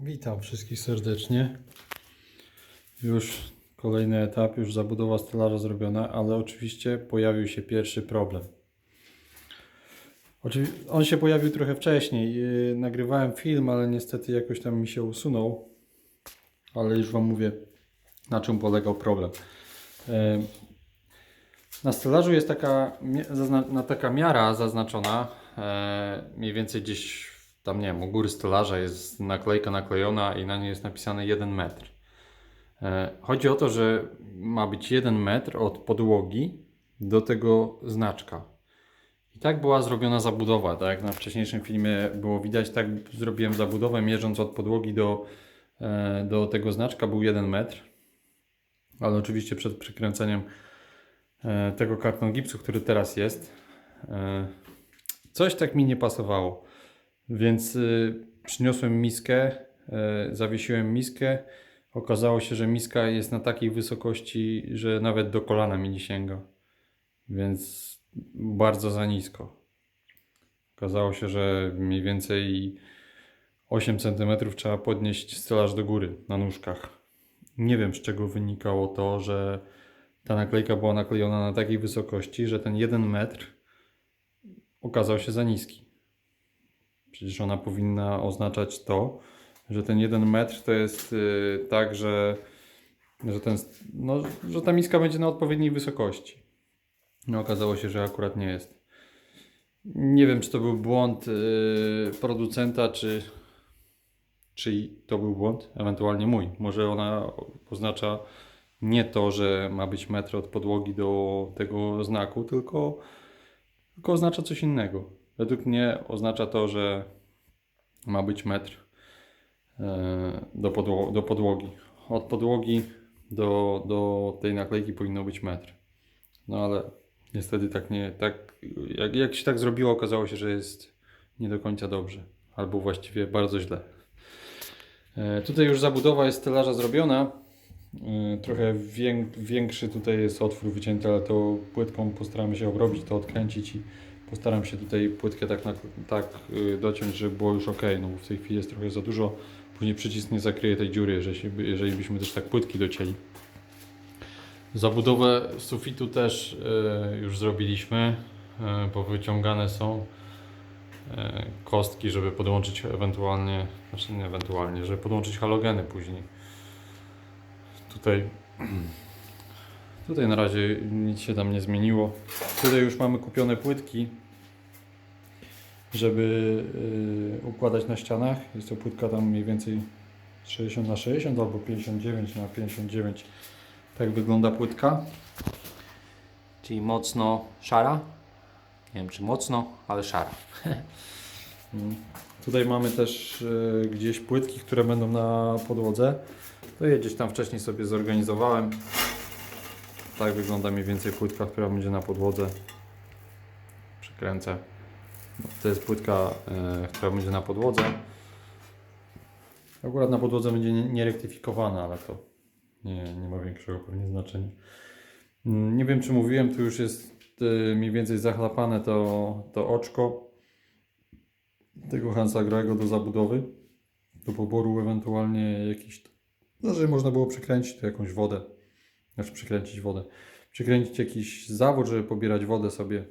Witam wszystkich serdecznie. Już kolejny etap, już zabudowa stelaża zrobiona, ale oczywiście pojawił się pierwszy problem. On się pojawił trochę wcześniej. Yy, Nagrywałem film, ale niestety jakoś tam mi się usunął. Ale już Wam mówię, na czym polegał problem. Yy, Na stelażu jest taka, taka miara zaznaczona, e, mniej więcej gdzieś tam, nie wiem, u góry stelaża jest naklejka naklejona i na niej jest napisane 1 metr. E, Chodzi o to, że ma być 1 metr od podłogi do tego znaczka. I tak była zrobiona zabudowa, tak jak na wcześniejszym filmie było widać, tak zrobiłem zabudowę, mierząc od podłogi do, e, do tego znaczka był 1 metr. Ale oczywiście przed przykręceniem e, tego karton gipsu, który teraz jest, coś tak mi nie pasowało. Więc y, przyniosłem miskę, y, zawiesiłem miskę. Okazało się, że miska jest na takiej wysokości, że nawet do kolana mi nie sięga. Więc bardzo za nisko. Okazało się, że mniej więcej 8 cm trzeba podnieść stelaż do góry na nóżkach. Nie wiem z czego wynikało to, że ta naklejka była naklejona na takiej wysokości, że ten 1 metr okazał się za niski. Przecież ona powinna oznaczać to, że ten 1 metr to jest y, tak, że, że, ten, no, że ta miska będzie na odpowiedniej wysokości. No okazało się, że akurat nie jest. Nie wiem, czy to był błąd y, producenta, czy, czy to był błąd, ewentualnie mój. Może ona oznacza nie to, że ma być metr od podłogi do tego znaku, tylko, tylko oznacza coś innego. Według mnie oznacza to, że ma być metr e, do, podło- do podłogi. Od podłogi do, do tej naklejki powinno być metr. No ale niestety tak nie, tak, jak, jak się tak zrobiło, okazało się, że jest nie do końca dobrze. Albo właściwie bardzo źle. E, Tutaj już zabudowa jest stelaża zrobiona. E, Trochę wię- większy tutaj jest otwór wycięty, ale to płytką postaramy się obrobić, to odkręcić i postaram się tutaj płytkę tak, na, tak y, dociąć, żeby było już ok. No bo w tej chwili jest trochę za dużo. Później przycisk nie zakryje tej dziury, jeżeli, jeżeli byśmy też tak płytki docięli. Zabudowę sufitu też y, już zrobiliśmy, y, bo wyciągane są kostki, żeby podłączyć ewentualnie, znaczy nie ewentualnie, żeby podłączyć halogeny później. Tutaj, tutaj na razie nic się tam nie zmieniło. Tutaj już mamy kupione płytki, żeby y, układać na ścianach. Jest to płytka tam mniej więcej 60 na 60 albo 59 na 59. Tak wygląda płytka. Czyli mocno szara. Nie wiem czy mocno, ale szara. Mm. Tutaj mamy też y, gdzieś płytki, które będą na podłodze. To je gdzieś tam wcześniej sobie zorganizowałem. Tak wygląda mniej więcej płytka, która będzie na podłodze. Przykręcę. No, To jest płytka, y, która będzie na podłodze. Akurat na podłodze będzie nie- nierektyfikowana, ale to nie, nie ma większego pewnie znaczenia. Mm, Nie wiem, czy mówiłem, tu już jest y, mniej więcej zachlapane to, to oczko tego Hansa Grego do zabudowy, do poboru ewentualnie jakiś, no, żeby można było przykręcić tu jakąś wodę, znaczy przykręcić wodę, przykręcić jakiś zawód, żeby pobierać wodę sobie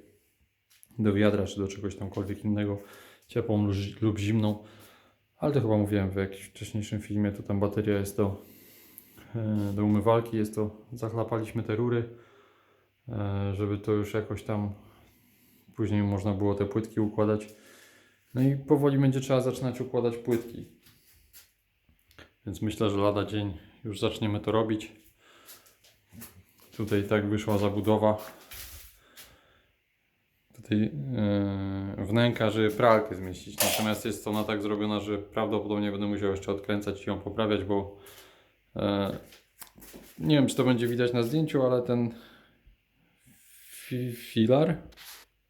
do wiadra, czy do czegoś tamkolwiek innego, ciepłą lub zimną, ale to chyba mówiłem w jakimś wcześniejszym filmie, to tam bateria jest do, e, do umywalki, jest to, zachlapaliśmy te rury, e, żeby to już jakoś tam później można było te płytki układać. No i powoli będzie trzeba zaczynać układać płytki. Więc myślę, że lada dzień już zaczniemy to robić. Tutaj tak wyszła zabudowa. Tutaj yy, wnęka, żeby pralkę zmieścić. Natomiast jest ona tak zrobiona, że prawdopodobnie będę musiał jeszcze odkręcać i ją poprawiać, bo yy, nie wiem, czy to będzie widać na zdjęciu, ale ten fi filar,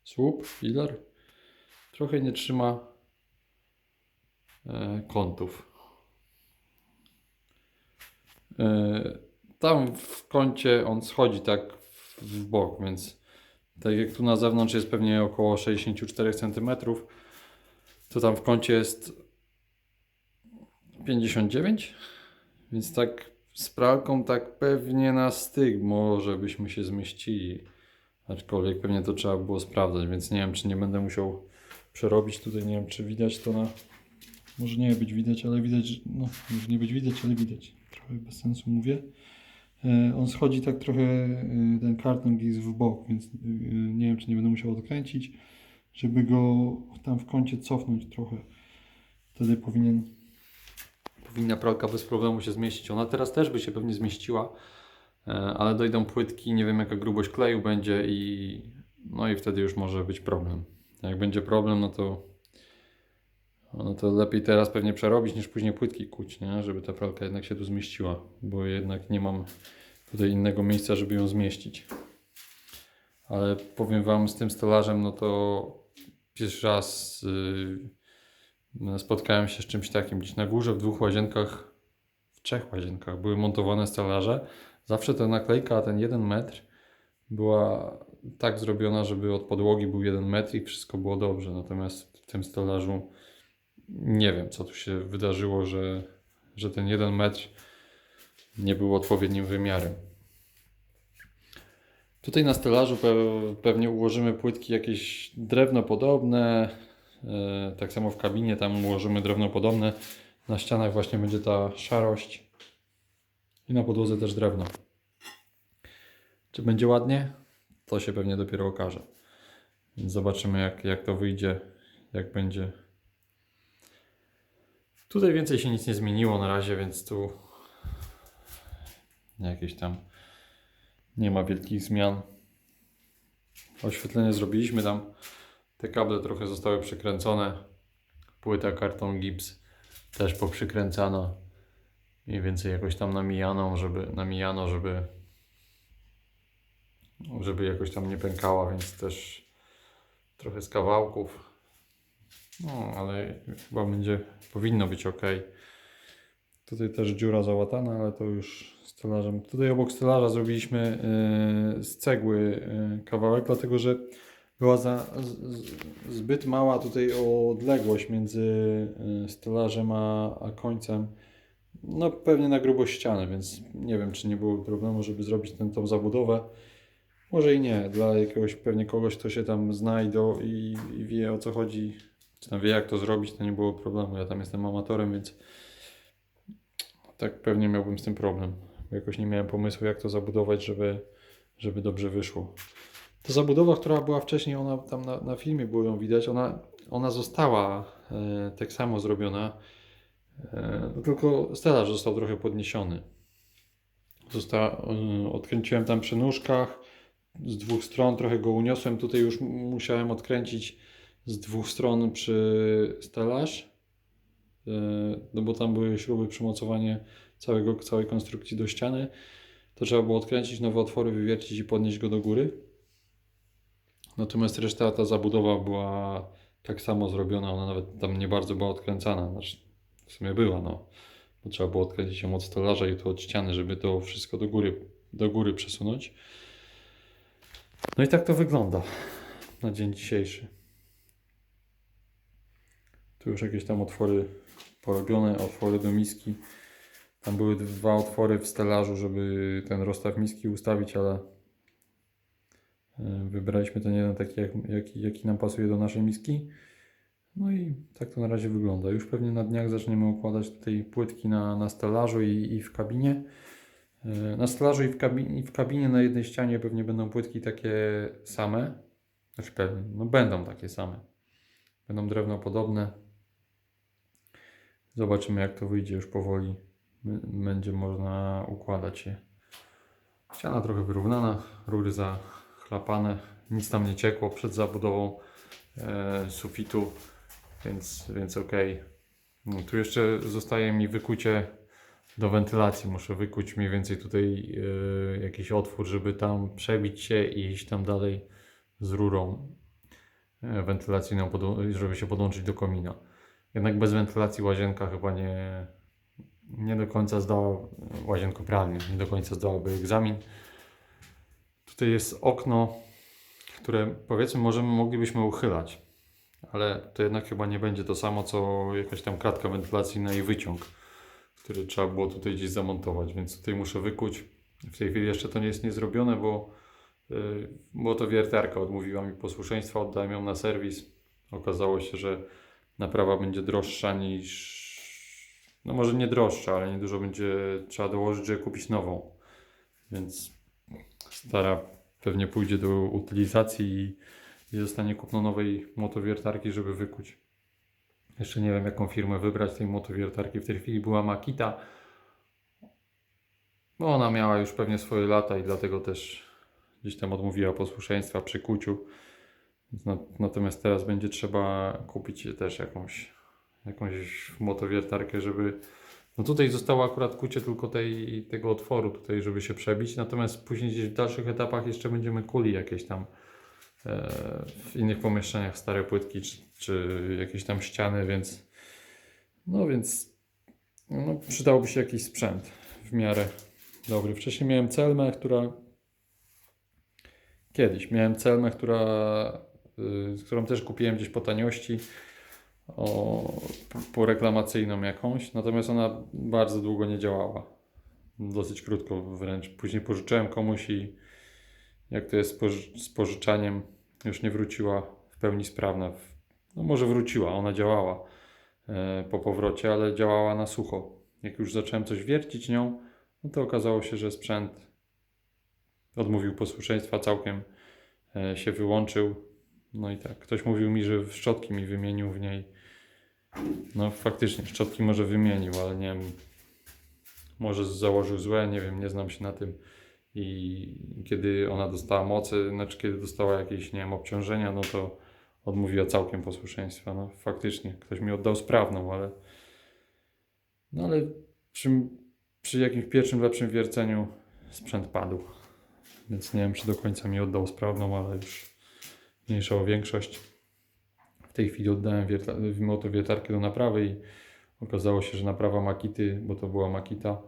słup, filar, trochę nie trzyma e, kątów. E, tam w kącie on schodzi tak w- bok, więc tak jak tu na zewnątrz jest pewnie około 64 cm, to tam w kącie jest 59, więc tak z pralką tak pewnie na styk może byśmy się zmieścili. Aczkolwiek pewnie to trzeba było sprawdzać, więc nie wiem czy nie będę musiał przerobić tutaj, nie wiem czy widać to na... Może nie być widać, ale widać, no może nie być widać, ale widać. Trochę bez sensu mówię. E, On schodzi tak trochę, e, ten karton jest w bok, więc e, nie wiem czy nie będę musiał odkręcić, żeby go tam w kącie cofnąć trochę. Wtedy powinien powinna pralka bez problemu się zmieścić. Ona teraz też by się pewnie zmieściła, ale dojdą płytki, nie wiem jaka grubość kleju będzie i no i wtedy już może być problem. Jak będzie problem, no to no to lepiej teraz pewnie przerobić niż później płytki kuć, nie? żeby ta pralka jednak się tu zmieściła, bo jednak nie mam tutaj innego miejsca, żeby ją zmieścić. Ale powiem Wam z tym stelażem, no to pierwszy raz yy, spotkałem się z czymś takim. Gdzieś na górze w dwóch łazienkach, w trzech łazienkach były montowane stelaże. Zawsze ta naklejka, ten jeden metr była tak zrobiona, żeby od podłogi był jeden metr i wszystko było dobrze. Natomiast w tym stelażu nie wiem, co tu się wydarzyło, że, że ten jeden metr nie był odpowiednim wymiarem. Tutaj na stelażu pe pewnie ułożymy płytki jakieś drewno podobne. E, tak samo w kabinie tam ułożymy drewno podobne. Na ścianach właśnie będzie ta szarość. I na podłodze też drewno. Czy będzie ładnie? To się pewnie dopiero okaże. Zobaczymy jak, jak to wyjdzie, jak będzie. Tutaj więcej się nic nie zmieniło na razie, więc tu jakieś tam nie ma wielkich zmian. Oświetlenie zrobiliśmy tam. Te kable trochę zostały przykręcone. Płyta, karton, gips też poprzykręcano. Mniej więcej jakoś tam namijano, żeby, namijano, żeby, żeby jakoś tam nie pękała, więc też trochę z kawałków. No, ale chyba będzie, powinno być ok. Tutaj też dziura załatana, ale to już stelażem. Tutaj obok stelaża zrobiliśmy yy, z cegły yy, kawałek, dlatego że była za, zbyt mała tutaj odległość między yy, stelażem a, a końcem. No pewnie na grubość ściany, więc nie wiem czy nie było problemu, żeby zrobić tę tą zabudowę. Może i nie, dla jakiegoś pewnie kogoś, kto się tam zna i, do, i, i wie o co chodzi, czy tam wie jak to zrobić, to nie było problemu. Ja tam jestem amatorem, więc tak pewnie miałbym z tym problem. Jakoś nie miałem pomysłu, jak to zabudować, żeby, żeby dobrze wyszło. Ta zabudowa, która była wcześniej, ona tam na, na filmie było ją widać, ona, ona została e, tak samo zrobiona, e, no tylko stelaż został trochę podniesiony. Zosta, e, odkręciłem tam przy nóżkach z dwóch stron, trochę go uniosłem. Tutaj już musiałem odkręcić z dwóch stron przy stelaż, e, no bo tam były śruby przymocowanie całego, całej konstrukcji do ściany. To trzeba było odkręcić, nowe otwory wywiercić i podnieść go do góry. Natomiast reszta, ta zabudowa była tak samo zrobiona, ona nawet tam nie bardzo była odkręcana. Znaczy, w sumie była, no. Bo trzeba było odkręcić ją od stelaża i to od ściany, żeby to wszystko do góry, do góry przesunąć. No i tak to wygląda na dzień dzisiejszy. Tu już jakieś tam otwory porobione, otwory do miski. Tam były dwa otwory w stelażu, żeby ten rozstaw miski ustawić, ale e, wybraliśmy ten jeden taki, jak, jaki, jaki nam pasuje do naszej miski. No i tak to na razie wygląda. Już pewnie na dniach zaczniemy układać tutaj płytki na, na stelażu i, i w kabinie. E, Na stelażu i w, kabinie, i w kabinie na jednej ścianie pewnie będą płytki takie same. Znaczy pewnie, no będą takie same. Będą drewno podobne. Zobaczymy jak to wyjdzie już powoli. Będzie można układać je. Ściana trochę wyrównana, rury zachlapane. Nic tam nie ciekło przed zabudową e, sufitu, więc, więc ok. No, tu jeszcze zostaje mi wykucie do wentylacji. Muszę wykuć mniej więcej tutaj e, jakiś otwór, żeby tam przebić się i iść tam dalej z rurą e, wentylacyjną, żeby się podłączyć do komina. Jednak bez wentylacji łazienka chyba nie, nie do końca zdała, łazienko pralnie, nie do końca zdałaby egzamin. Tutaj jest okno, które powiedzmy możemy, moglibyśmy uchylać, ale to jednak chyba nie będzie to samo, co jakaś tam kratka wentylacyjna i wyciąg. który trzeba było tutaj gdzieś zamontować, więc tutaj muszę wykuć. W tej chwili jeszcze to nie jest niezrobione, bo, yy, bo to wiertarka odmówiła mi posłuszeństwa, oddałem ją na serwis. Okazało się, że naprawa będzie droższa niż. No może nie droższa, ale niedużo będzie trzeba dołożyć, żeby kupić nową. Więc stara pewnie pójdzie do utylizacji i, i zostanie kupno nowej motowiertarki, żeby wykuć. Jeszcze nie wiem, jaką firmę wybrać tej motowiertarki. W tej chwili była Makita. No ona miała już pewnie swoje lata i dlatego też gdzieś tam odmówiła posłuszeństwa przy kuciu. Natomiast teraz będzie trzeba kupić też jakąś, jakąś motowiertarkę, żeby. No tutaj zostało akurat kucie tylko tej, tego otworu tutaj, żeby się przebić. Natomiast później gdzieś w dalszych etapach jeszcze będziemy kuli jakieś tam e, w innych pomieszczeniach stare płytki czy, czy jakieś tam ściany, więc no więc no, przydałoby się jakiś sprzęt w miarę dobry. Wcześniej miałem celmę, która kiedyś miałem celmę, która, którą też kupiłem gdzieś po taniości o, po reklamacyjną jakąś, natomiast ona bardzo długo nie działała. Dosyć krótko wręcz. Później pożyczyłem komuś i jak to jest z, poży- z pożyczaniem, już nie wróciła w pełni sprawna. No może wróciła, ona działała e, po powrocie, ale działała na sucho. Jak już zacząłem coś wiercić nią, no to okazało się, że sprzęt odmówił posłuszeństwa, całkiem e, się wyłączył. No i tak, ktoś mówił mi, że szczotki mi wymienił w niej. No faktycznie, szczotki może wymienił, ale nie wiem, może założył złe, nie wiem, nie znam się na tym. I kiedy ona dostała mocy, znaczy kiedy dostała jakieś, nie wiem, obciążenia, no to odmówiła całkiem posłuszeństwa. No faktycznie, ktoś mi oddał sprawną, ale no ale przy, przy jakimś pierwszym, lepszym wierceniu sprzęt padł. Więc nie wiem, czy do końca mi oddał sprawną, ale już mniejsza o większość. W tej chwili oddałem wierta- motowiertarkę do naprawy i okazało się, że naprawa Makity, bo to była Makita,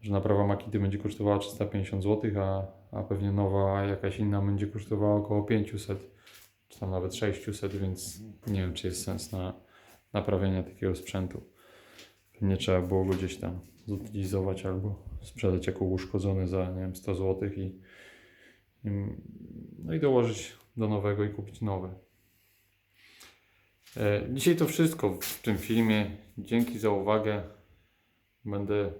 że naprawa Makity będzie kosztowała 350 zł, a, a pewnie nowa jakaś inna będzie kosztowała około 500, czy tam nawet 600, więc nie wiem, czy jest sens na naprawienie takiego sprzętu. Pewnie trzeba było go gdzieś tam zutylizować albo sprzedać jako uszkodzony za, nie wiem, 100 zł i, i, no i dołożyć do nowego i kupić nowe. E, Dzisiaj to wszystko w tym filmie. Dzięki za uwagę. Będę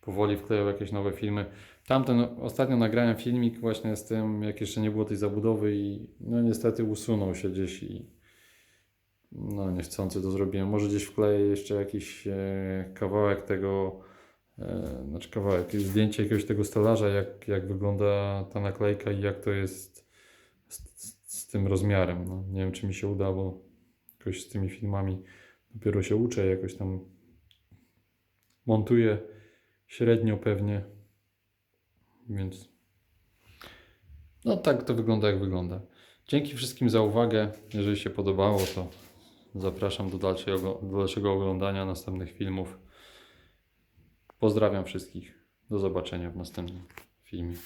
powoli wklejał jakieś nowe filmy. Tamten ostatnio nagrałem filmik właśnie z tym, jak jeszcze nie było tej zabudowy i no niestety usunął się gdzieś i no niechcący to zrobiłem. Może gdzieś wkleję jeszcze jakiś e, kawałek tego, e, znaczy kawałek, zdjęcie jakiegoś tego stolarza, jak, jak wygląda ta naklejka i jak to jest z, z, tym rozmiarem. No, nie wiem, czy mi się uda, bo jakoś z tymi filmami dopiero się uczę, jakoś tam montuję średnio pewnie, więc no tak to wygląda jak wygląda. Dzięki wszystkim za uwagę. Jeżeli się podobało, to zapraszam do dalszego, do dalszego oglądania następnych filmów. Pozdrawiam wszystkich. Do zobaczenia w następnym filmie.